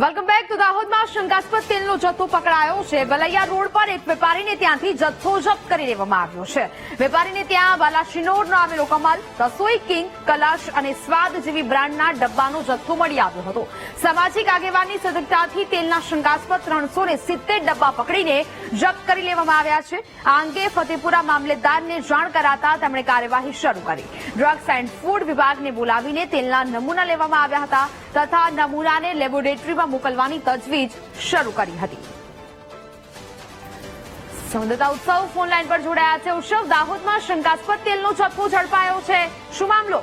Welcome back તો દાહોદમાં શંકાસ્પદ તેલનો જથ્થો પકડાયો છે. વલૈયા રોડ પર એક વેપારીને ત્યાંથી જથ્થો જપ્ત કરી લેવામાં આવ્યો છે. વેપારીને ત્યાં બાલાશિનોરનો આવેલો કમલ, રસોઈ કિંગ, કલાશ અને સ્વાદ જેવી બ્રાન્ડના ડબ્બાનો જથ્થો મળી આવ્યો હતો. સામાજિક આગેવાનની સદગતાથી તેલના શંકાસ્પદ ત્રણસો ડબ્બા પકડીને જપ્ત કરી લેવામાં આવ્યા છે. આ અંગે ફતેપુરા મામલેદારને જાણ કરાતા તેમણે કાર્યવાહી શરૂ કરી. ડ્રગ્સ એન્ડ ફૂડ વિભાગને બોલાવીને તેલના નમૂના લેવામાં આવ્યા હતા. તથા નમૂનાને લેબોરેટરીમાં મોકલવાની તજવીજ શરૂ કરી હતી. સંવાદદાતા ઉત્સવ ફોનલાઈન પર જોડાયા છે. ઉત્સવ દાહોદમાં શંકાસ્પદ તેલનો જથ્થો ઝડપાયો છે. શું મામલો?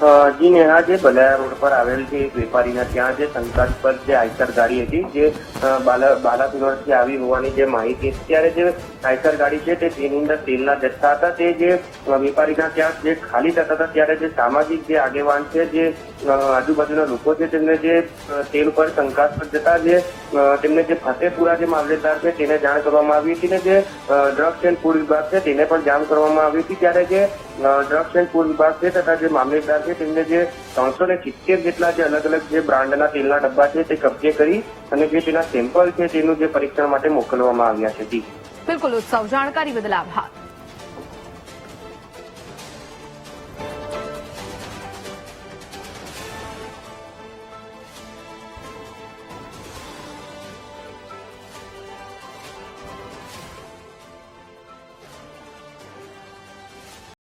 જી નેહા જે બલાયા રોડ પર આવેલ છે એક વેપારીના ત્યાં જે શંકાસ્પદ જે આઈસર ગાડી હતી જે અ, બાલા બાલાપિનોરથી આવી હોવાની જે માહિતી ત્યારે જે આઈસર ગાડી છે તે તેની અંદર તેલના જથ્થા હતા તે જે વેપારીના ત્યાં જે ખાલી થતા હતા ત્યારે જે સામાજિક જે આગેવાન છે જે આજુબાજુના લોકો છે તેમને જે તેલ પર શંકાસ્પદ જતા જે તેમને જે ફતેપુરા જે મામલેદાર છે તેને જાણ કરવામાં આવી હતી ને જે ડ્રગ્સ એન્ડ ફૂડ વિભાગ છે તેને પણ જાણ કરવામાં આવી હતી ત્યારે જે ડ્રગ્સ એન્ડ ફૂડ વિભાગ છે તથા જે મામલેદાર છે, તેમને જે ત્રણસો ને સિત્તેર જેટલા જે અલગ અલગ જે બ્રાન્ડના તેલના ડબ્બા છે, તે કબજે કરી અને જે તેના સેમ્પલ છે, તેનું જે પરીક્ષણ માટે મોકલવામાં આવ્યા છે. બિલકુલ ઉત્સવ. જાણકારી બદલ આભાર.